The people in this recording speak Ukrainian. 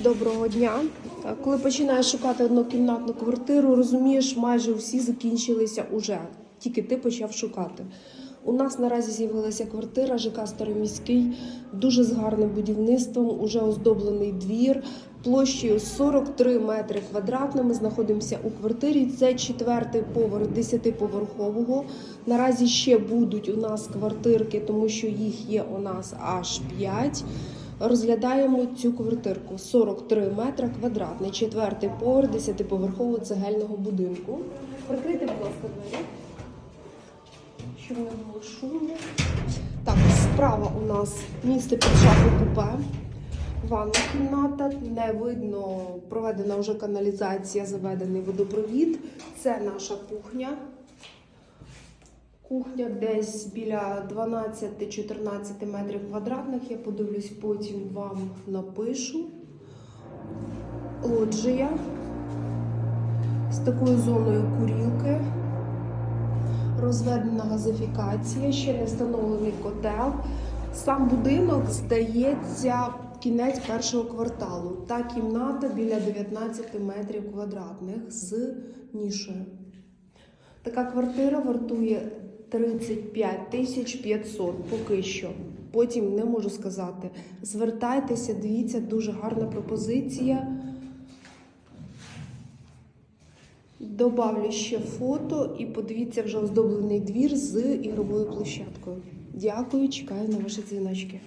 Доброго дня. Коли починаєш шукати однокімнатну квартиру, розумієш, майже всі закінчилися уже. Тільки ти почав шукати. У нас наразі з'явилася квартира ЖК Староміський, дуже з гарним будівництвом, уже оздоблений двір, площею 43 метри квадратними. Знаходимося у квартирі. Це четвертий поверх 10-поверхового. Наразі ще будуть у нас квартирки, тому що їх є у нас аж 5. Розглядаємо цю квартирку 43 метра квадратний, четвертий поверх 10-поверхового цегельного будинку. Щоб не було шуму. Так, справа у нас місце під шафу купе. Ванна кімната, не видно, проведена вже каналізація, заведений водопровід. Це наша кухня. Кухня десь біля 12-14 метрів квадратних. Я подивлюсь, потім вам напишу. Лоджія з такою зоною курілки. Розведена газифікація, ще не встановлений котел. Сам будинок здається кінець першого кварталу. Та кімната біля 19 метрів квадратних з нішою. Така квартира вартує 35 тисяч 500 поки що. Потім не можу сказати. Звертайтеся, дивіться, дуже гарна пропозиція. Добавлю ще фото і подивіться вже оздоблений двір з ігровою площадкою. Дякую, чекаю на ваші дзвіночки.